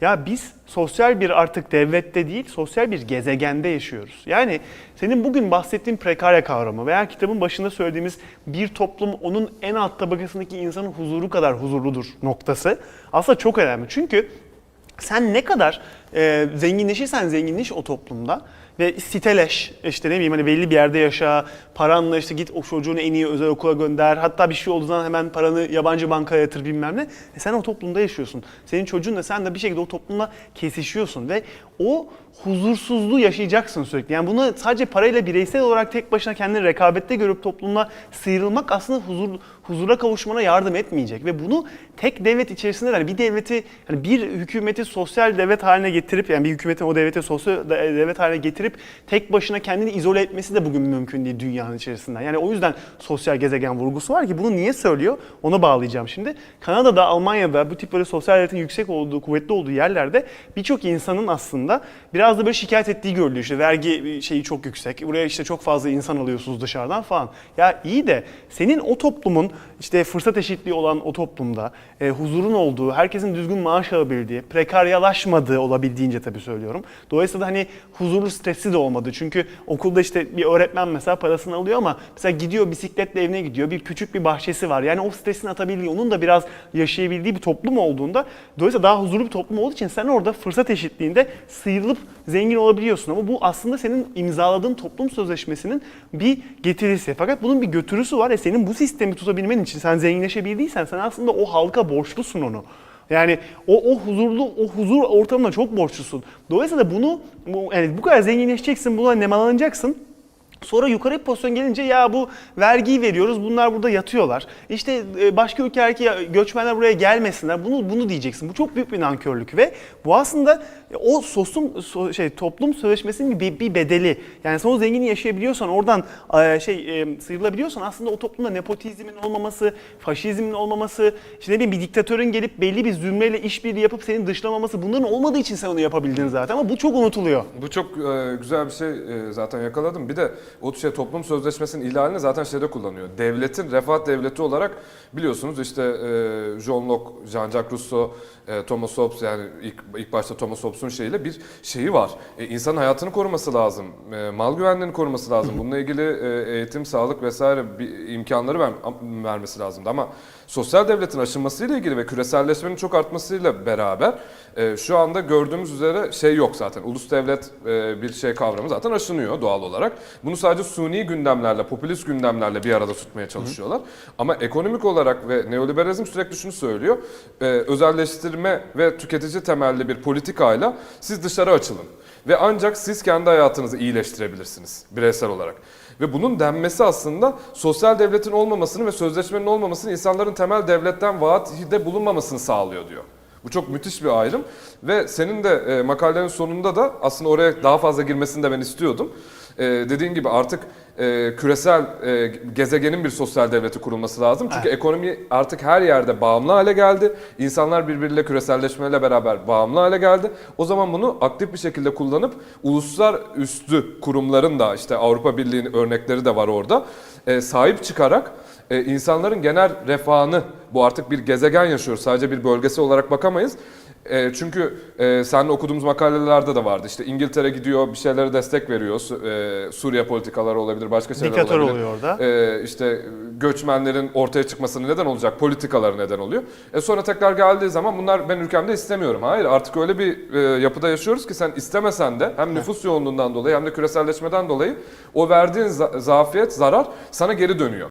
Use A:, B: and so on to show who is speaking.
A: Ya biz sosyal bir artık devlette değil, sosyal bir gezegende yaşıyoruz. Yani senin bugün bahsettiğin prekarya kavramı veya kitabın başında söylediğimiz bir toplum onun en alt tabakasındaki insanın huzuru kadar huzurludur noktası aslında çok önemli. Çünkü sen ne kadar e, zenginleşirsen zenginleş o toplumda ve siteleş işte ne bileyim hani belli bir yerde yaşa, paranla işte git o çocuğunu en iyi özel okula gönder. Hatta bir şey olduğu zaman hemen paranı yabancı bankaya yatır bilmem ne. E sen o toplumda yaşıyorsun. Senin çocuğun da sen de bir şekilde o toplumla kesişiyorsun ve o huzursuzluğu yaşayacaksın sürekli. Yani bunu sadece parayla bireysel olarak tek başına kendini rekabette görüp toplumla sıyrılmak aslında huzur, huzura kavuşmana yardım etmeyecek. Ve bunu tek devlet içerisinde de hani bir devleti, hani bir hükümeti sosyal devlet haline getirip yani bir hükümetin o devleti sosyal de- devlet haline getirip tek başına kendini izole etmesi de bugün mümkün değil dünyanın içerisinden. Yani o yüzden sosyal gezegen vurgusu var ki bunu niye söylüyor ona bağlayacağım şimdi. Kanada'da, Almanya'da bu tip böyle sosyal devletin yüksek olduğu, kuvvetli olduğu yerlerde birçok insanın aslında biraz da böyle şikayet ettiği görülüyor. İşte vergi şeyi çok yüksek, buraya işte çok fazla insan alıyorsunuz dışarıdan falan. Ya iyi de senin o toplumun işte fırsat eşitliği olan o toplumda e, huzurun olduğu, herkesin düzgün maaş alabildiği, prekaryalaşmadığı olabildiğince tabii söylüyorum. Dolayısıyla hani huzurlu stresli de olmadı. Çünkü okulda işte bir öğretmen mesela parasını alıyor ama mesela gidiyor bisikletle evine gidiyor. Bir küçük bir bahçesi var. Yani o stresini atabildiği, onun da biraz yaşayabildiği bir toplum olduğunda dolayısıyla daha huzurlu bir toplum olduğu için sen orada fırsat eşitliğinde sıyrılıp zengin olabiliyorsun. Ama bu aslında senin imzaladığın toplum sözleşmesinin bir getirisi. Fakat bunun bir götürüsü var. E senin bu sistemi tutabilmen için sen zenginleşebildiysen sen aslında o halka borçlusun onu. Yani o, o huzurlu, o huzur ortamına çok borçlusun. Dolayısıyla bunu, bu, yani bu kadar zenginleşeceksin, buna nemalanacaksın. Sonra yukarı bir pozisyon gelince ya bu vergiyi veriyoruz bunlar burada yatıyorlar. İşte e, başka ülkelerdeki göçmenler buraya gelmesinler. Bunu bunu diyeceksin. Bu çok büyük bir nankörlük ve bu aslında o sosyum so- şey toplum sözleşmesinin bir, bir bedeli. Yani sen o zenginliği yaşayabiliyorsan oradan e, şey e, sıyrılabiliyorsan aslında o toplumda nepotizmin olmaması, faşizmin olmaması, işte ne bileyim bir diktatörün gelip belli bir zümreyle işbirliği yapıp senin dışlamaması bunların olmadığı için sen onu yapabildin zaten ama bu çok unutuluyor.
B: Bu çok e, güzel bir şey e, zaten yakaladım. Bir de o şey toplum sözleşmesinin ihlalini zaten şeyde kullanıyor. Devletin refah devleti olarak biliyorsunuz işte e, John Locke, Jean-Jacques Rousseau, e, Thomas Hobbes yani ilk, ilk başta Thomas Hobbes'un şeyiyle bir şeyi var. E, insanın hayatını koruması lazım. E, mal güvenliğini koruması lazım. Bununla ilgili e, eğitim, sağlık vesaire bir imkanları ver, vermesi lazımdı. Ama sosyal devletin aşılmasıyla ilgili ve küreselleşmenin çok artmasıyla beraber e, şu anda gördüğümüz üzere şey yok zaten. Ulus devlet e, bir şey kavramı zaten aşınıyor doğal olarak. Bunu sadece suni gündemlerle, popülist gündemlerle bir arada tutmaya çalışıyorlar. Ama ekonomik olarak ve neoliberalizm sürekli şunu söylüyor. E, özelleştirme ve tüketici temelli bir politikayla siz dışarı açılın. Ve ancak siz kendi hayatınızı iyileştirebilirsiniz bireysel olarak. Ve bunun denmesi aslında sosyal devletin olmamasını ve sözleşmenin olmamasını insanların temel devletten vaatte bulunmamasını sağlıyor diyor. Bu çok müthiş bir ayrım ve senin de e, makalenin sonunda da aslında oraya daha fazla girmesini de ben istiyordum. E, dediğin gibi artık e, küresel e, gezegenin bir sosyal devleti kurulması lazım. Çünkü ekonomi artık her yerde bağımlı hale geldi. İnsanlar birbiriyle küreselleşmeyle beraber bağımlı hale geldi. O zaman bunu aktif bir şekilde kullanıp uluslar üstü kurumların da işte Avrupa Birliği'nin örnekleri de var orada. e, sahip çıkarak e, insanların genel refahını bu artık bir gezegen yaşıyoruz. Sadece bir bölgesi olarak bakamayız. E, çünkü e, seninle okuduğumuz makalelerde de vardı. İşte İngiltere gidiyor bir şeylere destek veriyor. E, Suriye politikaları olabilir, başka şeyler
A: Diktatör
B: olabilir.
A: oluyor orada.
B: E, işte göçmenlerin ortaya çıkmasına neden olacak politikaları neden oluyor. E sonra tekrar geldiği zaman bunlar ben ülkemde istemiyorum. Hayır artık öyle bir e, yapıda yaşıyoruz ki sen istemesen de hem nüfus yoğunluğundan dolayı hem de küreselleşmeden dolayı o verdiğin za- zafiyet, zarar sana geri dönüyor.